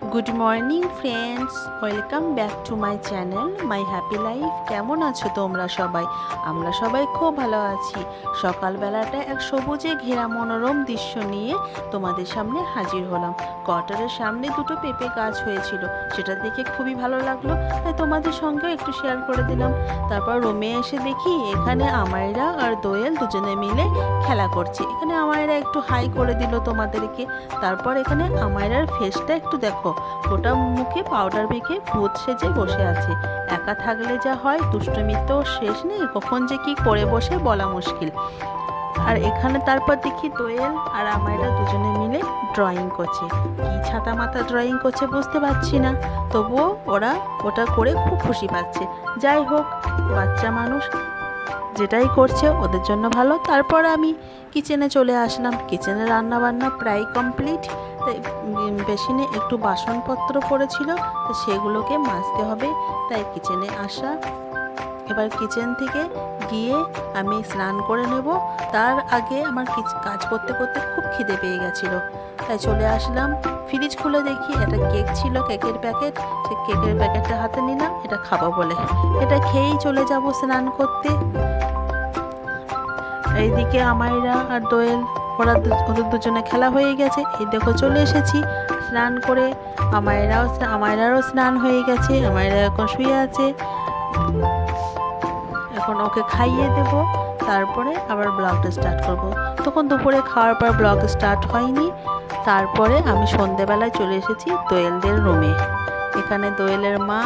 Good morning friends welcome back to my channel my happy life কেমন আছো তোমরা সবাই? আমরা সবাই খুব ভালো আছি। সকালবেলাটা এক সবুজে ঘেরা মনোরম দৃশ্য নিয়ে তোমাদের সামনে হাজির হলাম। কোয়ার্টারের সামনে দুটো পেঁপে গাছ হয়েছিল, সেটা দেখে খুবই ভালো লাগল। তাই তোমাদের সঙ্গেও একটু শেয়ার করে দিলাম। তারপর রুমে এসে দেখি, এখানে আমায়রা আর দোয়েল দুজনে মিলে খেলা করছে। এখানে আমায়রা একটু হাই করে দিল তোমাদেরকে। তারপর এখানে আমায়রার ফেসটা একটু দেখো। গোটা মুখে পাউডার মেখে ভূত সেজে বসে আছে। একা থাকলে যা হয় দুষ্টমির তো শেষ নেই, কখন যে কি করে বসে বলা মুশকিল। আর এখানে তারপর দেখি দোয়েল আর আমায়রা দুজনে মিলে ড্রয়িং করছে। কি ছাতা মাথা ড্রয়িং করছে বুঝতে পারছি না, তবুও ওরা ওটা করে খুব খুশি পাচ্ছে। যাই হোক, বাচ্চা মানুষ যেটাই করছে ওদের জন্য ভালো। তারপর আমি কিচেনে চলে আসলাম। কিচেনে রান্না বান্না প্রায় কমপ্লিট তাই বেসিনে একটু বাসনপত্র পড়েছিল, তো সেগুলোকে মাজতে হবে। তাই কিচেনে আসা। এবার কিচেন থেকে গিয়ে আমি স্নান করে নেব। তার আগে আমার কাজ করতে করতে খুব খিদে পেয়ে গেছিল। তাই চলে আসলাম। ফ্রিজ খুলে দেখি একটা কেক ছিল কেকের প্যাকেট। সে কেকের প্যাকেটটা হাতে নিলাম, এটা খাব বলে। এটা খেয়েই চলে যাব স্নান করতে। এইদিকে আমায়রা আর দোয়েল, ওরা ওদের দুজনে খেলা হয়ে গেছে। এই দেখো চলে এসেছি স্নান করে। আমায়রাও আমায়রারও স্নান হয়ে গেছে। আমায়রা এখন শুয়ে আছে। এখন ওকে খাইয়ে দেব। তারপরে আবার ব্লগটা স্টার্ট করব। তখন দুপুরে খাওয়ার পর ব্লগ স্টার্ট হয়নি। তারপরে আমি সন্ধেবেলায় চলে এসেছি দোয়েলদের রুমে এখানে দোয়েলের মা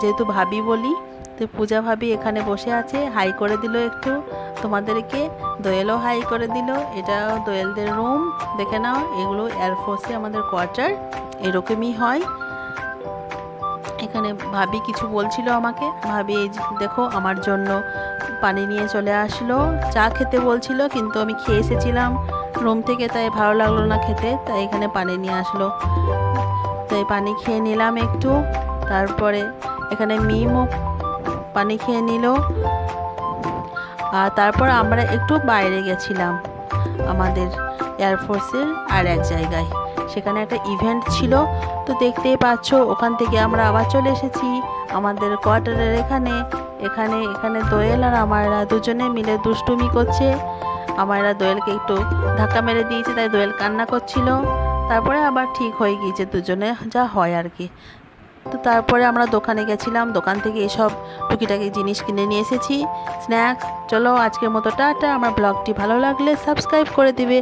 যেহেতু ভাবি বলি, তো পূজা ভাবি এখানে বসে আছে হাই করে দিল একটু। তোমাদেরকে দোয়েলও হাই করে দিল। এটা দোয়েলদের রুম দেখে নাও, এগুলো এয়ারফোর্সে আমাদের কোয়ার্টার এরকমই হয়। এখানে ভাবি কিছু বলছিল আমাকে। ভাবি এই দেখো, আমার জন্য পানি নিয়ে চলে আসলো। চা খেতে বলছিল, কিন্তু আমি খেয়ে এসেছিলাম রুম থেকে, তাই ভালো লাগল না খেতে। তাই এখানে পানি নিয়ে আসলো। তাই পানি খেয়ে নিলাম একটু। তারপরে এখানে মিমও পানি খেয়ে নিল। আর তারপর আমরা একটু বাইরে গেছিলাম আমাদের এয়ারফোর্সের আর এক জায়গায়। সেখানে একটা ইভেন্ট ছিল। তো দেখতেই পাচ্ছ, ওখান থেকে আমরা আবার চলে এসেছি আমাদের কোয়ার্টারের এখানে। এখানে এখানে দোয়েল আর আমারা দুজনে মিলে দুষ্টুমি করছে। আমারা দোয়েলকে একটু ধাক্কা মেরে দিয়েছে, তাই দোয়েল কান্না করছিল। তারপরে আবার ঠিক হয়ে গিয়েছে দুজনে যা হয় আর কি। তো তারপরে আমরা দোকানে গেছিলাম, দোকান থেকে এসব টুকিটাকি জিনিস কিনে নিয়ে এসেছি। স্ন্যাক্স চলো আজকের মতো টাটা। আমার ব্লগটি ভালো লাগলে সাবস্ক্রাইব করে দিবে।